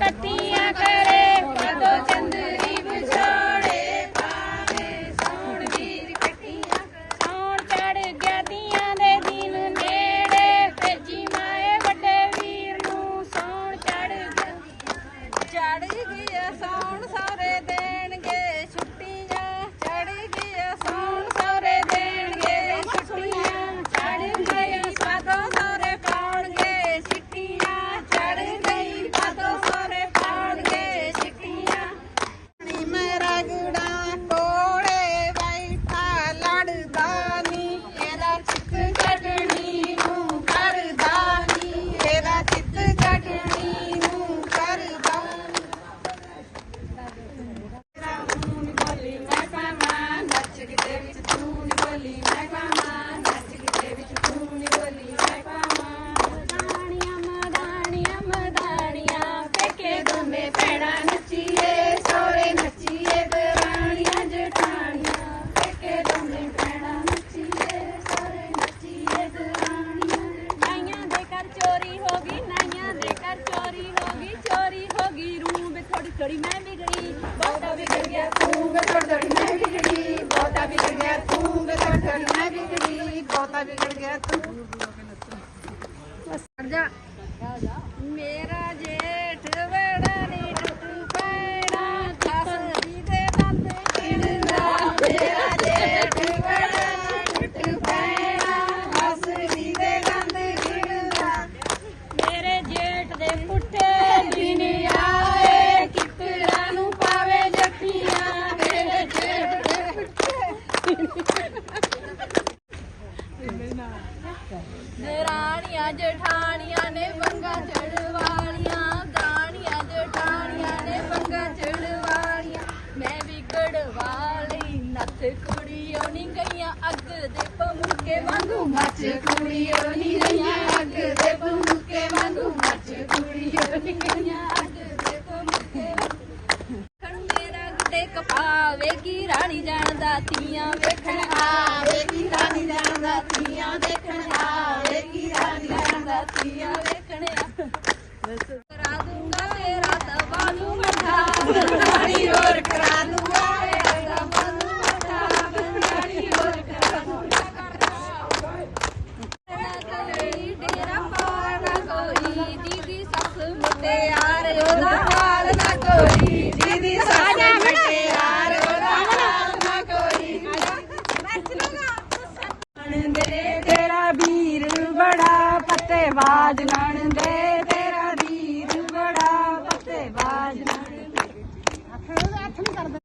ਕੱਟੀਆਂ ਕਰੇ ਕਦੋਂ ਚੰਦਰੀ ਵਿਛੋੜੇ ਪਾਵੇ ਸੌਣ ਵੀਰ ਕੱਟੀਆਂ ਸੌਣ ਚੜ ਗਿਆ ਤੀਆਂ ਦੇ ਦਿਨ ਨੇੜੇ ਭੇਜੀ ਮਾਏ ਵੱਡੇ ਵੀਰ ਨੂੰ ਸੌਣ ਚੜ ਗਿਆ। ਚੜ ਗਿਆ ਸੌਣ ਸਾਰੇ ਦੇਣ ਰੂਹ ਵਿੱਚ ਥੋੜੀ ਥੋੜੀ ਮੈਂ ਵਿਗੜੀ ਬਹੁਤਾ ਵਿਗੜ ਗਿਆ ਤੂੰ ਵੇ ਥੋੜੀ ਥੋੜੀ ਮੈਂ ਵਿਗੜੀ ਬਹੁਤਾ ਵਿਗੜ ਗਿਆ ਤੂੰ। ਵੇ ਥੋੜੀ ਥੋੜੀ ਮੈਂ ਦਰਾਣੀਆਂ ਜਠਾਣੀਆਂ ਨੇ ਬੰਗਾ ਚੜਵਾਲੀਆਂ ਦਰਾਣੀਆਂ ਜਠਾਣੀਆਂ ਨੇ ਬੰਗਾ ਚੜਵਾਲੀਆਂ। ਮੈਂ ਵਿਗੜ ਵਾਲੀ ਨੱਥ ਕੁੜੀਓ ਨਹੀਂ ਗਈਆਂ, ਅੱਗ ਦੇ ਪਮੁਕੇ ਵਾਂਗੂ। ਮੱਚ ਕੁੜੀਓ ਨੀ ਗਈਆਂ, ਅੱਗ ਦੇ ਪਮੁਕੇ ਵਾਂਗੂ ਮੱਚ ਕੁੜੀਓ ਨੀ ਗਈਆਂ ਅੱਗ ਦੇ ਪਮੁਕੇ ਵੇਖਣ ਮੇਰਾ ਗੁੱਡੇ ਕਪਾਵੇਗੀ ਰਾਣੀ ਜਾਣਦਾ, ਤੀਆਂ ਵੇਖਣ ਆਵੇਗੀ ਰਾਣੀ ਜਾਣਦਾ, ਤੀਆਂ ਦੇਖਣ ਆਵੇਗੀ ਰਾਣੀ ਜਾਣਦਾ, ਤੀਆਂ ਵੇਖਣ ਆ। ਕਰਾ ਦੂੰਗਾ ਤੇਰਾ ਤਵਾ ਨੂੰ ਮਠਾ ਰਾਣੀ ਹੋਰ ਕਰਾ ਦੂੰਗਾ ਤੇਰਾ ਤਵਾ ਨੂੰ ਮਠਾ ਰਾਣੀ ਹੋਰ ਕਰਾ ਕੋਈ। ਕਬੀਰ ਬੜਾ ਫਤਿਹਵਾਦ ਲੜਦੇ